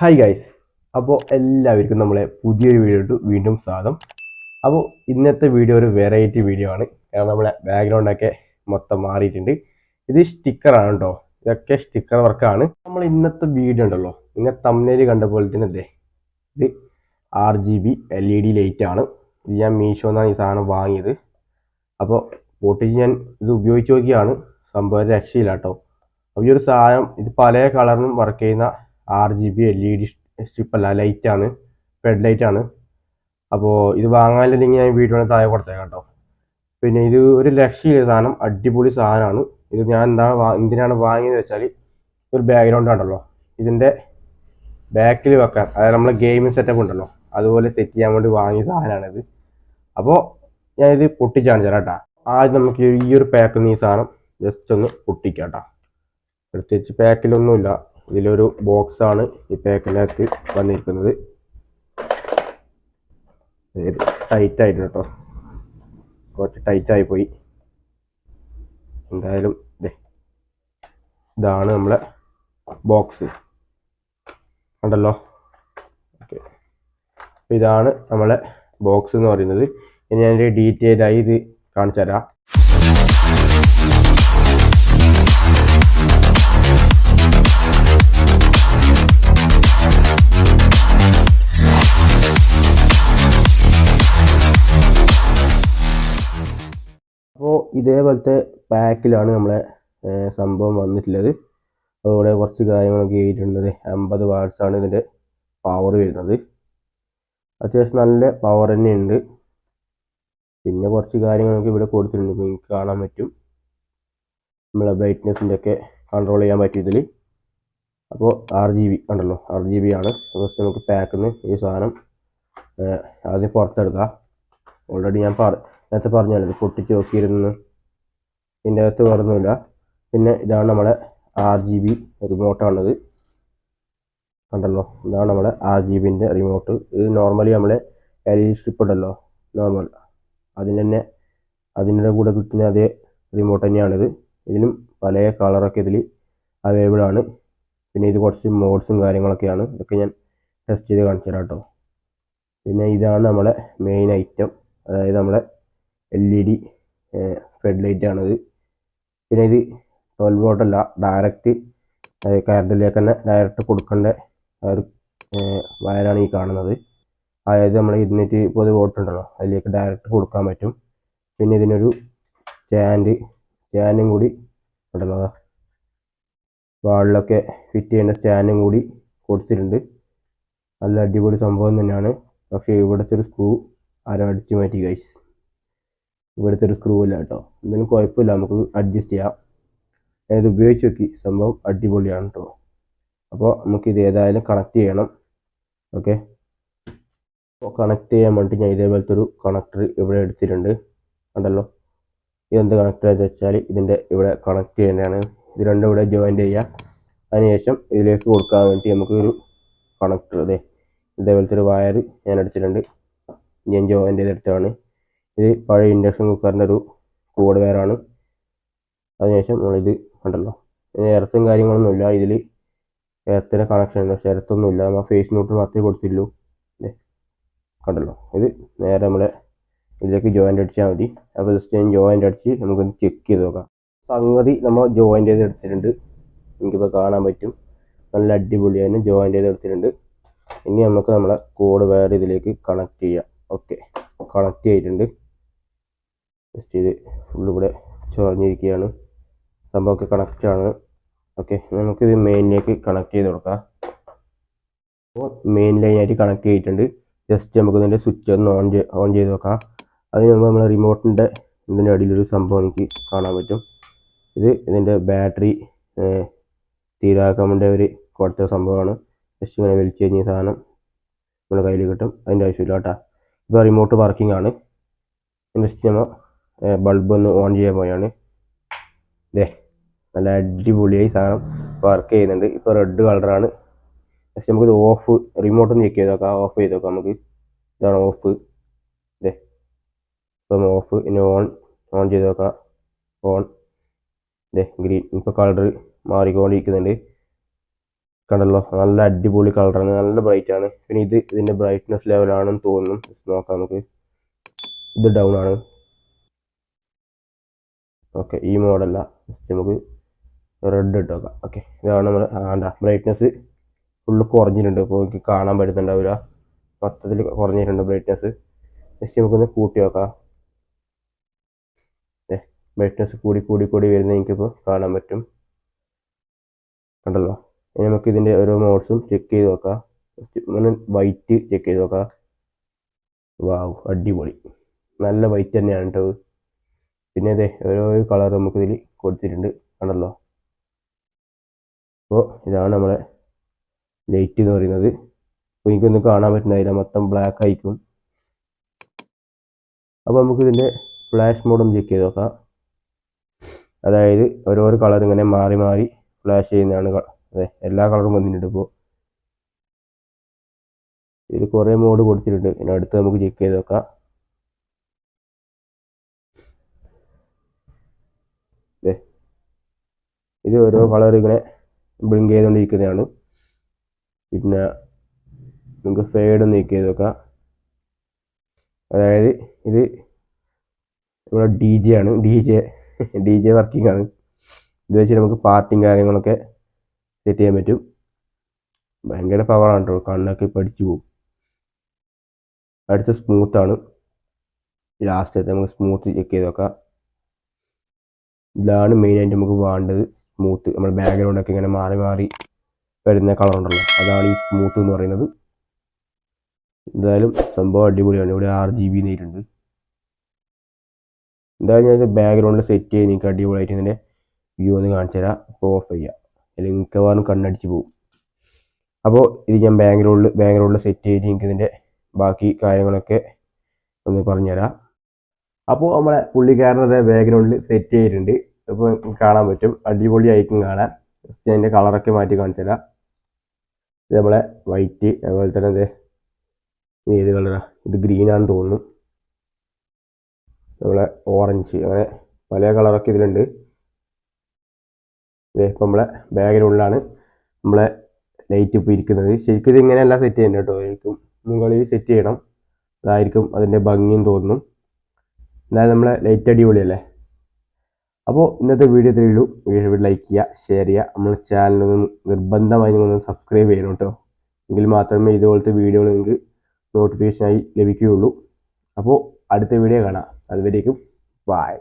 Hi guys അപ്പോൾ എല്ലാവർക്കും നമ്മളെ പുതിയൊരു വീഡിയോ ഇട്ട് വീണ്ടും സ്വാഗതം. അപ്പോൾ ഇന്നത്തെ വീഡിയോ ഒരു വെറൈറ്റി വീഡിയോ ആണ്. കാരണം നമ്മളെ ബാക്ക്ഗ്രൗണ്ടൊക്കെ മൊത്തം മാറിയിട്ടുണ്ട്. ഇത് സ്റ്റിക്കറാണ് കേട്ടോ ഇതൊക്കെ സ്റ്റിക്കർ വർക്കാണ് നമ്മൾ ഇന്നത്തെ വീഡിയോ ഉണ്ടല്ലോ. നിങ്ങൾ തമ്മിൽ കണ്ട പോലെ തന്നെ അല്ലേ ഇത് R G B L E D light ആണ്. ഇത് ഞാൻ മീഷോ എന്നാണ് ഈ സാധനം വാങ്ങിയത്. അപ്പോൾ പൊട്ടിച്ച് ഞാൻ ഇത് ഉപയോഗിച്ച് നോക്കിയാണ്. സംഭവം രക്ഷയില്ല കേട്ടോ അപ്പോൾ ഈ ഒരു സാധനം ഇത് പല കളറിനും വർക്ക് ചെയ്യുന്ന R G B L E D strip അല്ല ലൈറ്റ് ആണ് ഫെഡ് ലൈറ്റ് ആണ്. അപ്പോൾ ഇത് വാങ്ങാനില്ലെങ്കിൽ ഞാൻ വീഡിയോ താഴെ കൊടുത്തേക്കാം കേട്ടോ. പിന്നെ ഇത് ഒരു ലക്ഷ്യമില്ല സാധനം അടിപൊളി സാധനമാണ്. ഇത് ഞാൻ എന്താണ് എന്തിനാണ് വാങ്ങിയത് വെച്ചാൽ ഒരു ബാക്ക്ഗ്രൗണ്ട് ഉണ്ടല്ലോ ഇതിന്റെ ബാക്കിൽ വെക്കാൻ അതായത് നമ്മളെ ഗെയിമിംഗ് സെറ്റപ്പ് ഉണ്ടല്ലോ. അതുപോലെ സെറ്റ് ചെയ്യാൻ വേണ്ടി വാങ്ങിയ സാധനമാണിത്. അപ്പോൾ ഞാനിത് പൊട്ടിച്ചാണ് ചേട്ടാ ആദ്യം നമുക്ക് ഈ ഒരു പാക്കിൽ നിന്ന് ഈ സാധനം ജസ്റ്റ് ഒന്ന് പൊട്ടിക്കാം കേട്ടോ. പ്രത്യേകിച്ച് പാക്കിലൊന്നുമില്ല ഇതിലൊരു ബോക്സ് ആണ് ഈ പാക്കിനകത്ത് വന്നിരിക്കുന്നത്. ടൈറ്റ് ആയിരുന്നു കേട്ടോ. കുറച്ച് ടൈറ്റ് ആയി പോയി. എന്തായാലും ഇതാണ് നമ്മളെ ബോക്സ്. ഉണ്ടല്ലോ. ഓക്കെ. ഇതാണ് നമ്മളെ ബോക്സ് എന്ന് പറയുന്നത്. ഇനി ഞാൻ ഡീറ്റെയിൽ ആയി ഇത് കാണിച്ചു തരാം ഇതേപോലത്തെ പാക്കിലാണ് നമ്മളെ സംഭവം വന്നിട്ടുള്ളത്. അപ്പോൾ കുറച്ച് കാര്യങ്ങളൊക്കെ എഴുതിയിട്ടുണ്ട് അമ്പത് വാട്സാണ് ഇതിന്റെ പവർ വരുന്നത്. അത്യാവശ്യം നല്ല പവർ തന്നെയുണ്ട് പിന്നെ കുറച്ച് കാര്യങ്ങളൊക്കെ ഇവിടെ കൊടുത്തിട്ടുണ്ട്. നിങ്ങൾക്ക് കാണാൻ പറ്റും. നമ്മളെ ബ്രൈറ്റ്നെസ്സിന്റെ ഒക്കെ കൺട്രോൾ ചെയ്യാൻ പറ്റും ഇതിൽ അപ്പോൾ ആർ ജി ബി ഉണ്ടല്ലോ. ആർ ജി ബി ആണ്. ഫസ്റ്റ് നമുക്ക് പാക്കിൽ നിന്ന് ഈ സാധനം ആദ്യം പുറത്തെടുക്കാം. ഓൾറെഡി ഞാൻ പറ നേരത്തെ പറഞ്ഞല്ലോ ഇത് പൊട്ടിച്ച് നോക്കിയിരുന്നു. ഇതിന്റെ അകത്ത് വേറൊന്നുമില്ല. പിന്നെ ഇതാണ് നമ്മുടെ ആർ ജി ബി റിമോട്ടാണിത്. കണ്ടല്ലോ? ഇതാണ് നമ്മുടെ ആർ ജി ബിന്റെ റിമോട്ട്. ഇത് നോർമലി നമ്മളെ എൽ ഇ സ്ട്രിപ്പ് ഉണ്ടല്ലോ നോർമൽ. അതിന് തന്നെ അതിന്റെ കൂടെ കിട്ടുന്ന അതേ റിമോട്ട് തന്നെയാണിത്. ഇതിനും പല കളറൊക്കെ ഇതിൽ അവൈലബിൾ ആണ്. പിന്നെ ഇത് കുറച്ച് മോഡ്സും കാര്യങ്ങളൊക്കെയാണ്. ഇതൊക്കെ ഞാൻ ടെസ്റ്റ് ചെയ്ത് കാണിച്ചു തരാം കേട്ടോ. പിന്നെ ഇതാണ് നമ്മളെ മെയിൻ ഐറ്റം അതായത് നമ്മളെ L E D fade light ആണിത്. പിന്നെ ഇത് ട്വൽവ് വോട്ടല്ല ഡയറക്റ്റ് കറണ്ടിലേക്ക് തന്നെ ഡയറക്റ്റ് കൊടുക്കേണ്ട ഒരു വയറാണ് ഈ കാണുന്നത്. അതായത് നമ്മൾ ഇരുന്നൂറ്റി മുപ്പത് വോട്ട് ഉണ്ടല്ലോ അതിലേക്ക് ഡയറക്റ്റ് കൊടുക്കാൻ പറ്റും. പിന്നെ ഇതിനൊരു സ്റ്റാൻഡ് സ്റ്റാൻഡും കൂടി ഉണ്ടല്ലോ വാളിലൊക്കെ ഫിറ്റ് ചെയ്യേണ്ട സ്റ്റാൻഡും കൂടി കൊടുത്തിട്ടുണ്ട്. നല്ല അടിപൊളി സംഭവം തന്നെയാണ്. പക്ഷേ ഇവിടുത്തെ ഒരു സ്ക്രൂ ആരോ അടിച്ചു മാറ്റി ഗൈസ് ഇവിടുത്തെ ഒരു സ്ക്രൂ ഇല്ല കേട്ടോ. എന്തെങ്കിലും കുഴപ്പമില്ല നമുക്ക് അഡ്ജസ്റ്റ് ചെയ്യാം. ഞാൻ ഇത് ഉപയോഗിച്ച് നോക്കി സംഭവം അടിപൊളിയാണ് കേട്ടോ. അപ്പോൾ നമുക്ക് ഇത് ഏതായാലും കണക്ട് ചെയ്യണം. ഓക്കെ അപ്പോൾ കണക്ട് ചെയ്യാൻ വേണ്ടി ഞാൻ ഇതേപോലത്തെ ഒരു കണക്ടർ ഇവിടെ എടുത്തിട്ടുണ്ട്. കണ്ടല്ലോ? ഇതെന്ത് കണക്ട് എന്ന് വെച്ചാൽ ഇതിന്റെ ഇവിടെ കണക്ട് ചെയ്യേണ്ടതാണ്. ഇത് രണ്ടും ഇവിടെ ജോയിന്റ് ചെയ്യുക അതിനുശേഷം ഇതിലേക്ക് കൊടുക്കാൻ വേണ്ടി നമുക്ക് ഒരു കണക്ടർ അതെ. ഇതേപോലത്തെ ഒരു വയർ ഞാൻ എടുത്തിട്ടുണ്ട്. ഞാൻ ജോയിന്റ് ചെയ്തെടുത്തതാണ്. ഇത് പഴയ ഇൻഡക്ഷൻ കുക്കറിന്റെ ഒരു കോഡ് വയറാണ് അതിനുശേഷം നമ്മളിത് കണ്ടല്ലോ. എർത്തും കാര്യങ്ങളൊന്നുമില്ല ഇതിൽ എർത്തിന്റെ കണക്ഷൻ ഉണ്ട്. പക്ഷേ എർത്തൊന്നുമില്ല നമ്മൾ ഫേസ് നോട്ട് മാത്രമേ കൊടുത്തുള്ളൂ ദേ കണ്ടല്ലോ. ഇത് നേരെ നമ്മളെ ഇതിലേക്ക് ജോയിന്റ് അടിച്ചാൽ മതി. അപ്പോൾ ജസ്റ്റ് ഞാൻ ജോയിന്റ് അടിച്ച് നമുക്കൊന്ന് ചെക്ക് ചെയ്ത് നോക്കാം. സംഗതി നമ്മൾ ജോയിന്റ് ചെയ്ത് എടുത്തിട്ടുണ്ട്. എനിക്കിപ്പോൾ കാണാൻ പറ്റും. നല്ല അടിപൊളി തന്നെ ജോയിന്റ് ചെയ്ത് എടുത്തിട്ടുണ്ട്. ഇനി നമുക്ക് നമ്മളെ കോഡ് വേറെ ഇതിലേക്ക് കണക്ട് ചെയ്യാം. ഓക്കെ കണക്ട് ചെയ്തിട്ടുണ്ട്. ജസ്റ്റ് ഇത് ഫുള്ള് ഇവിടെ ചൊറിഞ്ഞിരിക്കുകയാണ്. സംഭവമൊക്കെ ആണ്. ഓക്കെ നമുക്കിത് മെയിനിലേക്ക് കണക്ട് ചെയ്ത് കൊടുക്കാം. അപ്പോൾ മെയിൻ ലൈനായിട്ട് കണക്ട് ചെയ്തിട്ടുണ്ട്. ജസ്റ്റ് നമുക്ക് ഇതിന്റെ സ്വിച്ച് ഒന്ന് ഓൺ ചെയ്ത് ഓൺ ചെയ്ത് നോക്കാം. അതിന് മുമ്പ് നമ്മൾ റിമോട്ടിന്റെ ഇതിന്റെ അടിയിലൊരു സംഭവം എനിക്ക് കാണാൻ പറ്റും. ഇത് ഇതിന്റെ ബാറ്ററി തീരാക്കാൻ ഒരു കൊടുത്ത സംഭവമാണ്. ജസ്റ്റ് ഇങ്ങനെ വലിച്ചു കഴിഞ്ഞ സാധനം നമ്മുടെ കയ്യിൽ കിട്ടും. അതിന്റെ ആവശ്യമില്ല കേട്ടോ. ഇപ്പോൾ റിമോട്ട് വർക്കിംഗ് ആണ്. ജസ്റ്റ് നമ്മൾ ബൾബ് ഒന്ന് ഓൺ ചെയ്യാൻ പോയാണ്. ദേ നല്ല അടിപൊളിയായി സാധനം വർക്ക് ചെയ്യുന്നുണ്ട്. ഇപ്പോൾ റെഡ് കളറാണ് ജസ്റ്റ് നമുക്കിത് ഓഫ് റിമോട്ട് ഒന്ന് ചെക്ക് ചെയ്ത് നോക്കാം. ഓഫ് ചെയ്ത് നോക്കാം നമുക്ക്. ഇതാണ് ഓഫ് ദേ ഇപ്പം ഓഫ് ഇനി ഓൺ ഓൺ ചെയ്ത് നോക്കാം. ഓൺ ദേ ഗ്രീൻ ഇപ്പോൾ കളർ മാറിക്കൊണ്ടിരിക്കുന്നുണ്ട്. കണ്ടല്ലോ നല്ല അടിപൊളി കളറാണ് നല്ല ബ്രൈറ്റ് ആണ്. പിന്നെ ഇത് ഇതിന്റെ ബ്രൈറ്റ്നെസ് ലെവലാണെന്ന് തോന്നുന്നു. നോക്കാം നമുക്ക്. ഇത് ഡൗൺ ആണ്. ഓക്കെ ഈ മോഡല്ല നമുക്ക് റെഡ് ഇട്ട് നോക്കാം. ഓക്കെ ഇതാണ് നമ്മൾ ആണ്ടാ ബ്രൈറ്റ്നസ് ഫുള്ള് കുറഞ്ഞിട്ടുണ്ട്. അപ്പോൾ എനിക്ക് കാണാൻ പറ്റുന്നുണ്ടാവില്ല. മൊത്തത്തിൽ കുറഞ്ഞിട്ടുണ്ട് ബ്രൈറ്റ്നസ് ജസ്റ്റ് നമുക്കൊന്ന് കൂട്ടി നോക്കാം. ബ്രൈറ്റ്നസ് കൂടി കൂടി കൂടി വരുന്നത് എനിക്കിപ്പോൾ കാണാൻ പറ്റും. കണ്ടല്ലോ? ഇനി നമുക്ക് ഇതിന്റെ ഓരോ മോഡ്സും ചെക്ക് ചെയ്ത് നോക്കാം. ജസ്റ്റ് വൈറ്റ് ചെക്ക് ചെയ്ത് നോക്കാം. വാവ് അടിപൊളി. നല്ല വൈറ്റ് തന്നെയാണ് കേട്ടോ പിന്നെ അതെ ഓരോ കളർ നമുക്കിതിൽ കൊടുത്തിട്ടുണ്ട്. കണ്ടല്ലോ? അപ്പോൾ ഇതാണ് നമ്മളെ ലൈറ്റ് എന്ന് പറയുന്നത്. അപ്പോൾ എനിക്കൊന്നും കാണാൻ പറ്റുന്നില്ല മൊത്തം ബ്ലാക്ക് ആയിരിക്കും. അപ്പോൾ നമുക്ക് ഇതിന്റെ ഫ്ലാഷ് മോഡും ചെക്ക് ചെയ്ത് നോക്കാം. അതായത് ഓരോ കളർ ഇങ്ങനെ മാറി മാറി ഫ്ലാഷ് ചെയ്യുന്നതാണ് അതെ എല്ലാ കളറും വന്നിട്ടുണ്ട് ഇപ്പോൾ ഇതിൽ കുറേ മോഡ് കൊടുത്തിട്ടുണ്ട്. ഇനി അടുത്ത് നമുക്ക് ചെക്ക് ചെയ്ത് നോക്കാം. ഇത് ഓരോ കളർ ഇങ്ങനെ ബ്ലിങ്ക് ചെയ്തുകൊണ്ടിരിക്കുന്നതാണ് പിന്നെ നമുക്ക് ഫേഡ് നീക്കി ചെയ്ത് നോക്കാം. അതായത് ഇത് നമ്മുടെ ഡി ജെ ആണ്. D J D J working ആണ്. ഇത് വെച്ച് നമുക്ക് പാർട്ടിങ് കാര്യങ്ങളൊക്കെ സെറ്റ് ചെയ്യാൻ പറ്റും. ഭയങ്കര പവറാണ് കേട്ടോ കണ്ണൊക്കെ പഠിച്ചു പോകും അടുത്ത സ്മൂത്ത് ആണ്. ലാസ്റ്റ് നമുക്ക് സ്മൂത്ത് ചെക്ക് ചെയ്ത് നോക്കാം. ഇതാണ് മെയിനായിട്ട് നമുക്ക് വേണ്ടത്. സ്മൂത്ത് നമ്മുടെ ബാക്ക്ഗ്രൗണ്ട് ഒക്കെ ഇങ്ങനെ മാറി മാറി വരുന്ന കളർ ഉണ്ടല്ലോ അതാണ് ഈ സ്മൂത്ത് എന്ന് പറയുന്നത്. എന്തായാലും സംഭവം അടിപൊളിയാണ്. ഇവിടെ ആറ് ജി ബി നേരിട്ടുണ്ട്. എന്തായാലും ഞാൻ ഇത് ബാക്ക്ഗ്രൗണ്ടിൽ സെറ്റ് ചെയ്ത് നിങ്ങൾക്ക് അടിപൊളിയായിട്ട് ഇതിന്റെ വ്യൂ ഒന്ന് കാണിച്ചു തരാം. ഓഫ് ചെയ്യാം. അല്ലെങ്കിൽ മിക്കവാറും കണ്ണടിച്ച് പോകും. അപ്പോൾ ഇത് ഞാൻ ബാക്ക്ഗ്രൗണ്ടിൽ ബാക്ക്ഗ്രൗണ്ടിൽ സെറ്റ് ചെയ്ത് നിങ്ങൾക്ക് ഇതിന്റെ ബാക്കി കാര്യങ്ങളൊക്കെ ഒന്ന് പറഞ്ഞുതരാം അപ്പോൾ നമ്മളെ പുള്ളിക്കാരനത് ബാക്ക്ഗ്രൗണ്ടിൽ സെറ്റ് ചെയ്തിട്ടുണ്ട്. അപ്പോൾ കാണാൻ പറ്റും. അടിപൊളി അടിപൊളിയായിരിക്കും കാണാൻ. ജസ്റ്റ് അതിന്റെ കളറൊക്കെ മാറ്റി കാണിച്ചു തരാം. ഇത് നമ്മളെ വൈറ്റ് അതുപോലെ തന്നെ ഇത് ഏത് കളറാണ് ഇത് ഗ്രീനാണെന്ന് തോന്നുന്നു. നമ്മളെ ഓറഞ്ച് അങ്ങനെ പല കളറൊക്കെ ഇതിലുണ്ട്. ഇപ്പം നമ്മളെ ബാഗിനുള്ളിലാണ് നമ്മളെ ലൈറ്റ് ഇപ്പോൾ ഇരിക്കുന്നത്. ശരിക്കും ഇത് ഇങ്ങനെയല്ല സെറ്റ് ചെയ്യേണ്ടത് കേട്ടോ. ശരിക്കും മുകളിൽ സെറ്റ് ചെയ്യണം. അതായിരിക്കും അതിന്റെ ഭംഗിയും തോന്നുന്നു. എന്നാലും നമ്മളെ ലൈറ്റ് അടിപൊളിയല്ലേ? അപ്പോൾ ഇന്നത്തെ വീഡിയോ ഇത്രയേ വീഡിയോ ലൈക്ക് ചെയ്യുക ഷെയർ ചെയ്യുക. നമ്മുടെ ചാനലൊന്ന് നിർബന്ധമായി നിങ്ങളൊന്ന് സബ്സ്ക്രൈബ് ചെയ്യണം കേട്ടോ. എങ്കിൽ മാത്രമേ ഇതുപോലത്തെ വീഡിയോകൾ നിങ്ങൾക്ക് നോട്ടിഫിക്കേഷനായി ലഭിക്കുകയുള്ളൂ. അപ്പോൾ അടുത്ത വീഡിയോ കാണാം. അതുവരേക്കും ബായ്